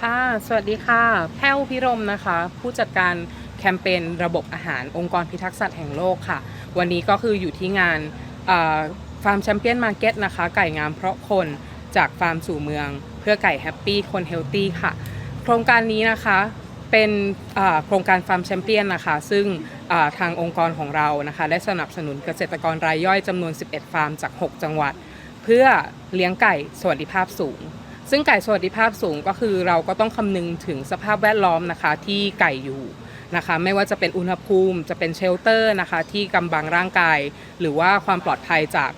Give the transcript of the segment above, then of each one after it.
ค่ะ สวัสดีค่ะ แพ้วพิรมนะคะ ผู้จัดการแคมเปญระบบอาหารองค์กรพิทักษ์สัตว์แห่งโลกค่ะ วันนี้ก็คืออยู่ที่งานฟาร์มแชมเปี้ยนมาร์เก็ตนะคะ ไก่งามเพราะคนจากฟาร์มสู่เมือง เพื่อไก่แฮปปี้คนเฮลตี้ค่ะ โครงการนี้นะคะเป็นโครงการฟาร์มแชมเปี้ยนนะคะ ซึ่งทางองค์กรของเรานะคะ ได้สนับสนุนเกษตรกรรายย่อยจำนวน 11 ฟาร์มจาก 6 จังหวัด เพื่อเลี้ยงไก่สวัสดิภาพสูง ซึ่งไก่สวัสดิภาพสูงก็คือเราก็ต้องคำนึงถึงสภาพแวดล้อมนะคะที่ไก่อยู่นะคะไม่ว่าจะเป็นอุณหภูมิจะเป็นเชลเตอร์นะคะที่กำบังร่างกาย หรือว่าความปลอดภัยจาก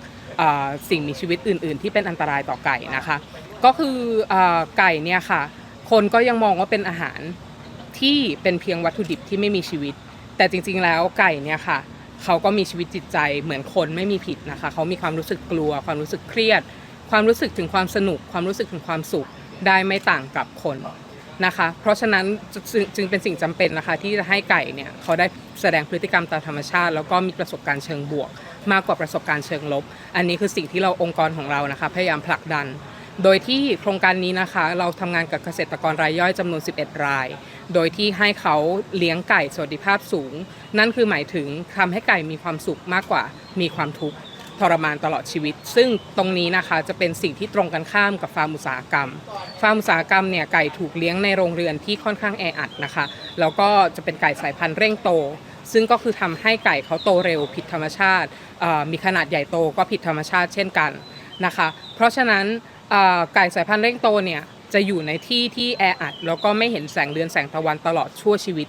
สิ่งมีชีวิตอื่น ๆ ที่เป็นอันตรายต่อไก่นะคะ ก็คืออไก่เนี่ยค่ะ คนก็ยังมองว่าเป็นอาหารที่เป็นเพียงวัตถุดิบที่ไม่มีชีวิต แต่จริง ๆ แล้วไก่เนี่ยค่ะเขาก็มีชีวิตจิตใจเหมือนคนไม่มีผิดนะคะ เขามีความรู้สึกกลัว ความรู้สึกเครียด ความรู้สึกถึงความสนุก ความรู้สึกถึงความสุขได้ไม่ต่างกับคนนะคะ เพราะฉะนั้นจึงเป็นสิ่งจำเป็นนะคะ ที่จะให้ไก่เนี่ยเขาได้แสดงพฤติกรรมตามธรรมชาติ แล้วก็มีประสบการณ์เชิงบวก มากกว่าประสบการณ์เชิงลบ อันนี้คือสิ่งที่เราองค์กรของเรานะคะ พยายามผลักดัน โดยที่โครงการนี้นะคะ เราทำงานกับเกษตรกรรายย่อยจำนวน 11 ราย โดยที่ให้เขาเลี้ยงไก่สวัสดิภาพสูง นั่นคือหมายถึงทำให้ไก่มีความสุขมากกว่ามีความทุกข์ ทรมานตลอดชีวิต ซึ่งตรงนี้นะคะจะเป็นสิ่งที่ตรงกันข้ามกับฟาร์มอุตสาหกรรม ฟาร์มอุตสาหกรรมเนี่ยไก่ถูกเลี้ยงในโรงเรือนที่ค่อนข้างแออัดนะคะ แล้วก็จะเป็นไก่สายพันธุ์เร่งโต ซึ่งก็คือทำให้ไก่เขาโตเร็วผิดธรรมชาติ มีขนาดใหญ่โตก็ผิดธรรมชาติเช่นกันนะคะ เพราะฉะนั้นไก่สายพันธุ์เร่งโตเนี่ยจะอยู่ในที่ที่แออัดแล้วก็ไม่เห็นแสงเดือนแสงตะวันตลอดชั่วชีวิต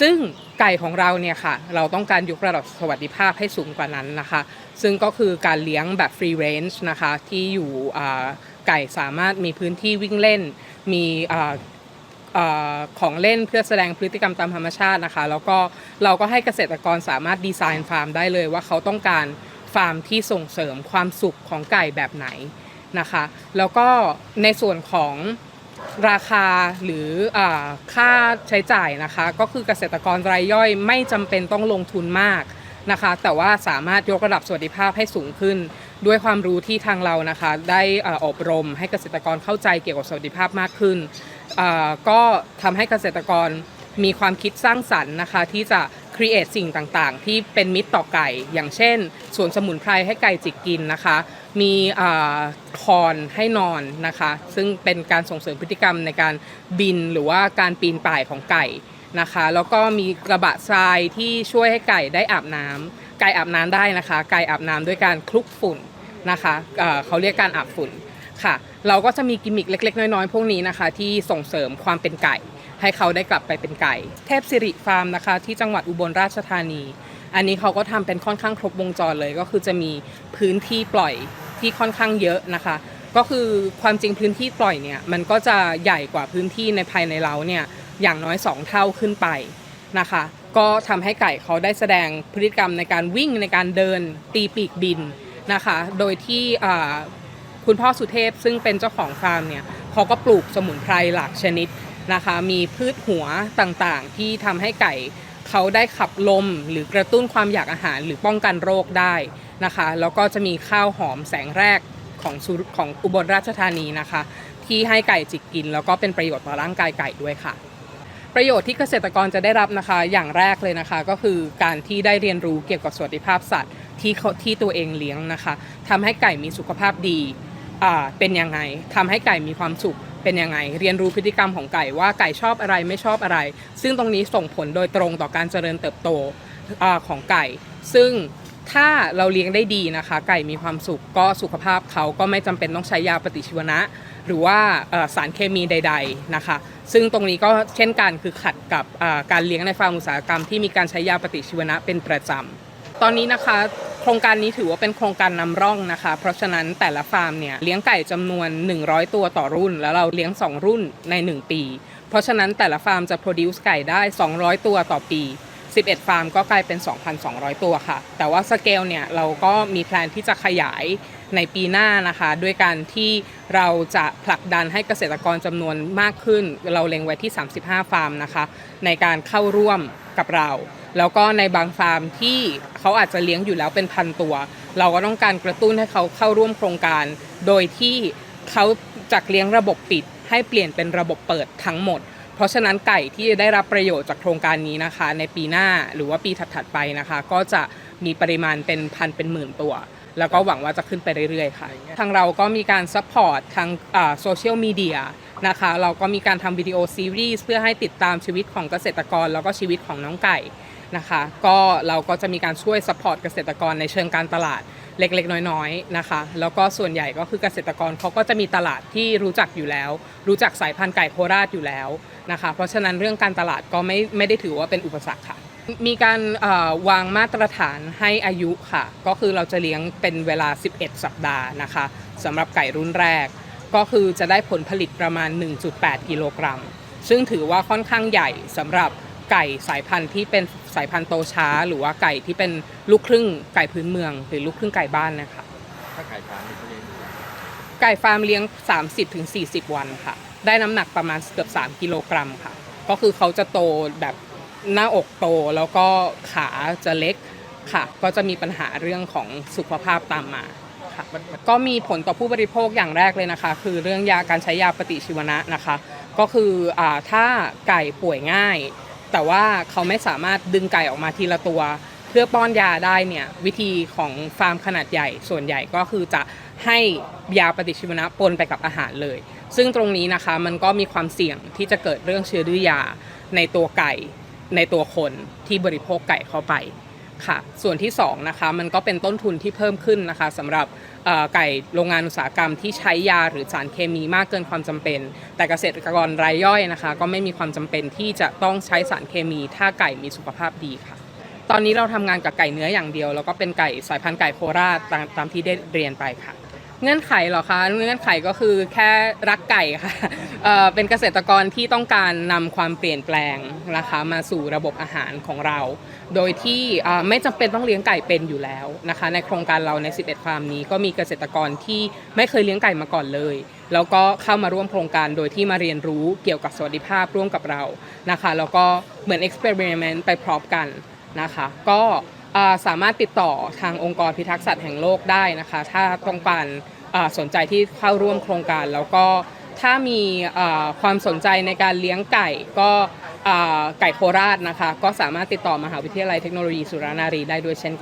ซึ่งไก่ของเราเนี่ยค่ะ เราต้องการยกระดับสวัสดิภาพให้สูงกว่านั้นนะคะ ซึ่งก็คือการเลี้ยงแบบฟรีเรนจ์นะคะ ที่อยู่ไก่สามารถมีพื้นที่วิ่งเล่น มีของเล่นเพื่อแสดงพฤติกรรมตามธรรมชาตินะคะ แล้วก็เราก็ให้เกษตรกรสามารถดีไซน์ฟาร์มได้เลยว่าเขาต้องการฟาร์มที่ส่งเสริมความสุขของไก่แบบไหนนะคะ แล้วก็ในส่วนของ ราคาหรืออค่าใช้จ่ายนะคะ ก็คือเกษตรกรรายย่อยไม่จำเป็นต้องลงทุนมากนะคะ แต่ว่าสามารถยกระดับสวัสดิภาพให้สูงขึ้น ด้วยความรู้ที่ทางเรานะคะ ได้ออบรมให้เกษตรกรเข้าใจเกี่ยวกับสวัสดิภาพมากขึ้น ก็ทำให้เกษตรกรมีความคิดสร้างสรรค์นะคะ ที่จะ create สิ่งต่างๆ ที่เป็นมิตรต่อไก่ อย่างเช่นสวนสมุนไพรให้ไก่จิกกินนะคะ มีคอนให้นอนนะคะ ซึ่งเป็นการส่งเสริมพฤติกรรมในการบินหรือว่าการปีนป่ายของไก่นะคะ แล้วก็มีกระบะทรายที่ช่วยให้ไก่ได้อาบน้ำไก่อาบน้ำได้นะคะ ไก่อาบน้ำด้วยการคลุกฝุ่นนะคะเขาเรียกการอาบฝุ่นค่ะ เราก็จะมีกิมมิคเล็ก ๆ น้อยๆ พวกนี้นะคะ ที่ส่งเสริมความเป็นไก่ ให้เขาได้กลับไปเป็นไก่ เทพสิริฟาร์มนะคะ ที่จังหวัดอุบลราชธานี อันนี้เขาก็ทำเป็นค่อนข้างครบวงจรเลยก็คือจะมีพื้นที่ปล่อยที่ค่อนข้างเยอะนะคะ ก็คือความจริงพื้นที่ปล่อยเนี่ยมันก็จะใหญ่กว่าพื้นที่ในภายในเล้าเนี่ยอย่างน้อย 2 เท่าขึ้นไปนะคะ ก็ทำให้ไก่เขาได้แสดงพฤติกรรมในการวิ่งในการเดินตีปีกบินนะคะ โดยที่คุณพ่อสุเทพซึ่งเป็นเจ้าของฟาร์มเนี่ยเขาก็ปลูกสมุนไพรหลากชนิดนะคะ มีพืชหัวต่างๆ ที่ทำให้ไก่ เขาได้ขับลมหรือกระตุ้นความอยากอาหารหรือป้องกันโรคได้นะคะ แล้วก็จะมีข้าวหอมแสงแรกของของอุบลราชธานีนะคะ ที่ให้ไก่จิกกิน แล้วก็เป็นประโยชน์ต่อร่างกายไก่ด้วยค่ะ ประโยชน์ที่เกษตรกรจะได้รับนะคะ อย่างแรกเลยนะคะ ก็คือการที่ได้เรียนรู้เกี่ยวกับสวัสดิภาพสัตว์ที่ที่ตัวเองเลี้ยงนะคะทำให้ไก่มีสุขภาพดีเป็นยังไงทำให้ไก่มีความสุข เป็นยังไง เรียนรู้พฤติกรรมของไก่ว่าไก่ชอบอะไรไม่ชอบอะไร ซึ่งตรงนี้ส่งผลโดยตรงต่อการเจริญเติบโตอของไก่ ซึ่งถ้าเราเลี้ยงได้ดีนะคะ ไก่มีความสุขก็สุขภาพเขาก็ไม่จำเป็นต้องใช้ยาปฏิชีวนะ หรือว่าสารเคมีใด ๆนะคะ ซึ่งตรงนี้ก็เช่นกันคือขัดกับการเลี้ยงในฟาร์มอุตสาหกรรมที่มีการใช้ยาปฏิชีวนะเป็นประจำตอนนี้นะคะ ครงการนี้ถือว่าเป็นโครงการนำร่องนะคะ เพราะฉะนั้นแต่ละฟาร์มเนี่ยเลี้ยงไก่จำนวน 100 ตัวต่อรุ่น แล้วเราเลี้ยง 2 รุ่นใน 1 ปี เพราะฉะนั้นแต่ละฟาร์มจะ produce ไก่ได้ 200 ตัวต่อปี 11 ฟาร์มก็กลายเป็น 2,200 ตัวค่ะ แต่ว่าสเกลเนี่ยเราก็มีแพลนที่จะขยายในปีหน้านะคะด้วยการที่เราจะผลักดันให้เกษตรกรจำนวนมากขึ้น เราเล็งไว้ที่ 35 ฟาร์มนะคะ ในการเข้าร่วมกับเรา แล้วก็ในบางฟาร์มที่เขาอาจจะเลี้ยงอยู่แล้วเป็นพันตัว เราก็ต้องการกระตุ้นให้เขาเข้าร่วมโครงการ โดยที่เขาจากเลี้ยงระบบปิด ให้เปลี่ยนเป็นระบบเปิดทั้งหมด เพราะฉะนั้นไก่ที่ได้รับประโยชน์จากโครงการนี้นะคะ ในปีหน้าหรือว่าปีถัดๆไปนะคะ ก็จะมีปริมาณเป็นพันเป็นหมื่นตัว แล้วก็หวังว่าจะขึ้นไปเรื่อยๆค่ะทางเราก็มีการซัพพอร์ตทางโซเชียลมีเดียนะคะเราก็มีการทำวิดีโอซีรีส์เพื่อให้ติดตามชีวิตของเกษตรกร แล้วก็ชีวิตของน้องไก่ นะคะ ก็เราก็จะมีการช่วยซัพพอร์ตเกษตรกรในเชิงการตลาดเล็กๆ น้อยๆนะคะ แล้วก็ส่วนใหญ่ก็คือเกษตรกรเขาก็จะมีตลาดที่รู้จักอยู่แล้ว รู้จักสายพันธุ์ไก่โคราชอยู่แล้วนะคะ เพราะฉะนั้นเรื่องการตลาดก็ไม่ไม่ได้ถือว่าเป็นอุปสรรคค่ะ มีการวางมาตรฐานให้อายุค่ะ ก็คือเราจะเลี้ยงเป็นเวลา 11 สัปดาห์นะคะสำหรับไก่รุ่นแรก ก็คือจะได้ผลผลิตประมาณ 1.8 กิโลกรัม ซึ่งถือว่าค่อนข้างใหญ่สำหรับไก่สายพันธุ์ที่เป็น สายพันธุ์โตช้า หรือว่าไก่ที่เป็นลูกครึ่งไก่พื้นเมือง หรือลูกครึ่งไก่บ้านนะคะถ้าขายฟาร์มนี่เขาเลี้ยงอยู่แล้วไก่ฟาร์มเลี้ยง 30-40 วันค่ะ ได้น้ำหนักประมาณเกือบ 3 กิโลกรัมค่ะ ก็คือเขาจะโตแบบหน้าอกโตแล้วก็ขาจะเล็กค่ะ ก็จะมีปัญหาเรื่องของสุขภาพตามมาค่ะมันมันก็มีผลต่อผู้บริโภคอย่างแรกเลยนะคะ คือเรื่องยาการใช้ยาปฏิชีวนะนะคะ ก็คืออาถ้าไก่ป่วยง่าย แต่ว่าเขาไม่สามารถดึงไก่ออกมาทีละตัว เพื่อป้อนยาได้เนี่ยวิธีของฟาร์มขนาดใหญ่ ส่วนใหญ่ก็คือจะให้ยาปฏิชีวนะปนไปกับอาหารเลย ซึ่งตรงนี้นะคะมันก็มีความเสี่ยงที่จะเกิดเรื่องเชื้อดื้อยาในตัวไก่ ในตัวคนที่บริโภคไก่เข้าไป ค่ะ ส่วนที่2นะคะมันก็เป็นต้นทุนที่เพิ่มขึ้นนะคะสำหรับไก่โรงงานอุตสาหกรรมที่ใช้ยาหรือสารเคมีมากเกินความจำเป็น แต่เกษตรกรรายย่อยนะคะ ก็ไม่มีความจำเป็นที่จะต้องใช้สารเคมีถ้าไก่มีสุขภาพดีค่ะ ตอนนี้เราทำงานกับไก่เนื้ออย่างเดียว แล้วก็เป็นไก่สายพันธุ์ไก่โคราชตามตามที่ได้เรียนไปค่ะ เงื่อนไขเหรอคะเงื่อนไขก็คือแค่รักไก่ค่ะเเป็นเกษตรกรที่ต้องการนำความเปลี่ยนแปลงนะคะมาสู่ระบบอาหารของเรา โดยที่ไม่จำเป็นต้องเลี้ยงไก่เป็นอยู่แล้วนะคะ ในโครงการเราใน 11 ฟาร์มนี้ก็มีเกษตรกรที่ไม่เคยเลี้ยงไก่มาก่อนเลย แล้วก็เข้ามาร่วมโครงการโดยที่มาเรียนรู้เกี่ยวกับสวัสดิภาพร่วมกับเรานะคะ แล้วก็เหมือน experiment ไปพร้อมกันนะคะ ก็ สามารถติดต่อทางองค์กรพิทักษ์สัตว์แห่งโลกได้นะคะ ถ้าต้องการสนใจที่เข้าร่วมโครงการ แล้วก็ถ้ามีความสนใจในการเลี้ยงไก่ก็ไก่โคราชนะคะ ก็สามารถติดต่อมหาวิทยาลัยเทคโนโลยีสุรานารีได้ด้วยเช่นกัน